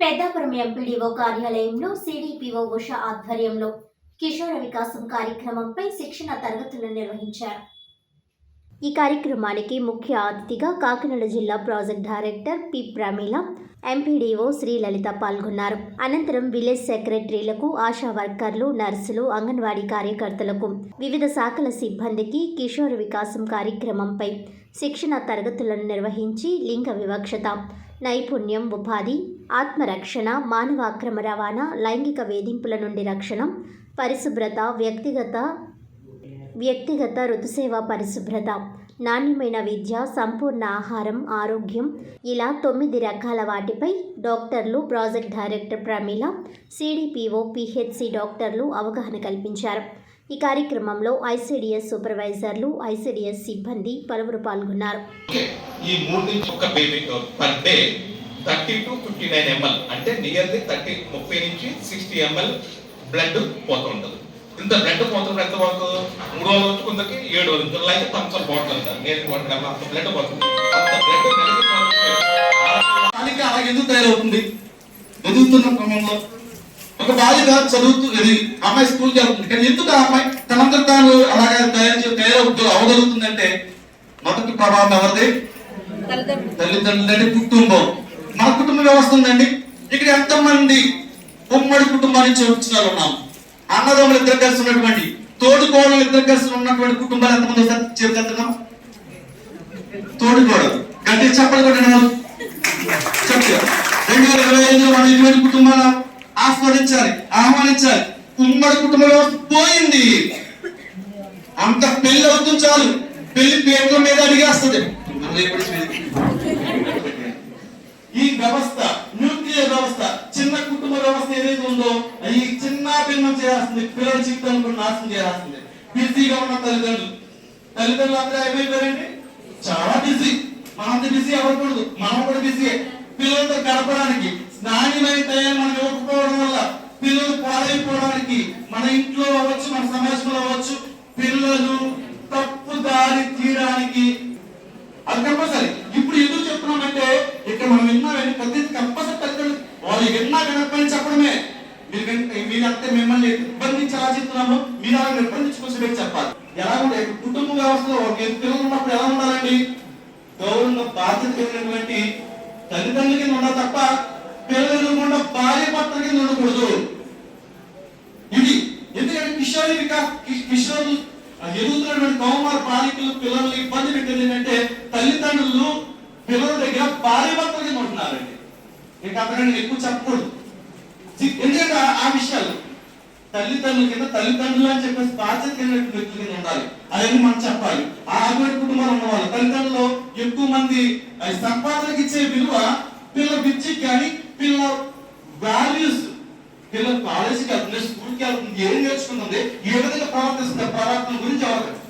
Peddapuram MPDO కార్యాలయంలో CDPO Usha ఆధ్వర్యంలో కిషోర వికాసం కార్యక్రమంపై శిక్షణ తరగతులు నిర్వహించారు. ఈ కార్యక్రమానికి ముఖ్య అతిథిగా కాకినాడ జిల్లా project director P Pramila MPDO Sri Lalitha పాల్గొన్నారు. అనంతరం విలేజ్ సెక్రటరీలకు ఆశా వర్కర్లు నర్సులు అంగన్వాడీ కార్యకర్తలకు వివిధ శాఖల సిబ్బందికి కిషోర వికాసం కార్యక్రమంపై శిక్షణ తరగతులను నిర్వహించి లింగ వివక్షత నైపుణ్యం ఉపాధి ఆత్మరక్షణ మానవాక్రమ రవాణా లైంగిక వేధింపుల నుండి రక్షణ పరిశుభ్రత వ్యక్తిగత వ్యక్తిగత ఋతుసేవ పరిశుభ్రత నాణ్యమైన విద్య సంపూర్ణ ఆహారం ఆరోగ్యం ఇలా తొమ్మిది రకాల వాటిపై డాక్టర్లు project director Pramila CDPO PHC డాక్టర్లు అవగాహన కల్పించారు. ఈ కార్యక్రమంలో ఐసిడిఎస్ సూపర్వైజర్లు ఐసిడిఎస్ సిబ్బంది పలువురు పాల్గొన్నారు. ఈ మూడు నుంచి ఒక baby per day thirty to fifty nine ml అంటే నియర్లీ థర్టీ ముప్పై నుంచి సిక్స్టీ ఎంఎల్ బ్లడ్ పోతూ ఉంటుంది. ఇంత బ్లడ్ పోతున్నప్పుడు ఎంత వరకు మూడు వచ్చి కొందరికి ఏడు రోజులు ఇంత లైక్ థమ్స్అప్ బాటిల్ అంటారు. నేను కన్నా అంత బ్లడ్ పోతుంది. అంత బ్లడ్ నెలకి పోతుంటే బాలిక అలా ఎందుకు తయారవుతుంది? ఎదుగుతున్న క్రమంలో ఒక బాలిక చదువుతూ ఇది అమ్మాయి స్కూల్కి వెళ్తుంది కానీ ఎందుకు ఆ అమ్మాయి తనంతా తాను అలాగే తయారు తయారవుతూ అవగలుగుతుందంటే మొదటి ప్రభావం ఎవరిది? తల్లిదండ్రులు. అంటే కుటుంబం. మన కుటుంబ వ్యవస్థ ఉందండి. ఇక్కడ ఎంతమంది ఉమ్మడి కుటుంబాన్ని చూపించాలి ఉన్నాం. అన్నదమ్ములు ఇద్దరు కలిసి ఉన్నటువంటి తోడు కోడలు ఇద్దరు కలిసి ఉన్నటువంటి కుటుంబాలు ఎంతమంది వస్తారు? చేరుతున్నాం తోడు కోడలు గట్టి చెప్పలు కూడా రెండు వేల ఇరవై ఐదులో మనం ఇటువంటి కుటుంబాలు? ఆస్వాదించాలి ఆహ్వానించాలి. ఉమ్మడి కుటుంబ వ్యవస్థ పోయింది. అంత పెళ్ళి అవుతుంది చాలు. పెళ్ళి పేర్ల మీద అడిగేస్తుంది. ఈ వ్యవస్థ న్యూక్లియర్ వ్యవస్థ చిన్న కుటుంబ వ్యవస్థ ఏదైతే ఉందో ఈ చిన్న భిన్నం చేస్తుంది పిల్లల జీవితాన్ని కూడా నాశనం చేస్తుంది బిజీగా ఉన్న తల్లిదండ్రులు. తల్లిదండ్రులు అందరూ ఏమైపోయారండి చాలా బిజీ. మనంత బిజీ అవ్వకూడదు. మనం కూడా బిజీ పిల్లలతో గడపడానికి నాణ్యమైన తయారు మనం అవ్వచ్చు మన సమాజంలో అవ్వచ్చు పిల్లలు తప్పు దారి తీయడానికి అది కంపల్సరీ. ఇప్పుడు ఎందుకు చెప్తున్నామంటే ఇక్కడ మనం విన్నామని ప్రతి కంపల్సరీ తల్లిదండ్రులు వాళ్ళు విన్నా వినకపోయినా చెప్పడమే. మీరు విన్- మీరంటే మిమ్మల్ని ఇబ్బందించి ఎలా చెప్తున్నాము. మీరు అలా నిర్బంధించుకొని పెట్టి చెప్పాలి. ఎలా ఉండే కుటుంబ వ్యవస్థలో ఒక పిల్లలు ఉన్నప్పుడు ఎలా ఉండాలండి? గౌరవంగా బాధ్యత కలిగినటువంటి తల్లిదండ్రుల కింద ఉండాలి తప్ప పిల్లలు కూడా భార్య భర్తల కింద ఉండకూడదు ఇది ఎందుకంటే కిషోరి వికాస్ కి- కిషోరి ఆ ఎదుగుతున్నటువంటి కౌమార బాలికలు పిల్లల్ని ఇబ్బంది పెట్టేది ఏంటంటే తల్లిదండ్రులు పిల్లల దగ్గర భార్య భర్తల కింద ఉంటున్నారండి. ఇంకా అతను ఎక్కువ చెప్పకూడదు. ఎందుకంటే ఆ- విషయాలు తల్లిదండ్రుల కింద తల్లిదండ్రులు అని చెప్పేసి బాధ్యత కలిగినటువంటి వ్యక్తుల కింద ఉండాలి. అవన్నీ మనం చెప్పాలి? ఆ అటువంటి కుటుంబాలు ఉన్నవాళ్ళు తల్లిదండ్రులు ఎక్కువ మంది ఆ సంపాదనకి ఇచ్చే విలువ పిల్ల విద్యకి కానీ పిల్ల వాల్యూస్ పిల్లలు కాలేజీకి వెళ్తుంది స్కూల్కి ఏం నేర్చుకుంటుంది? ఏ విధంగా ప్రవర్తిస్తుంది ప్రవర్తన గురించి అవగాహన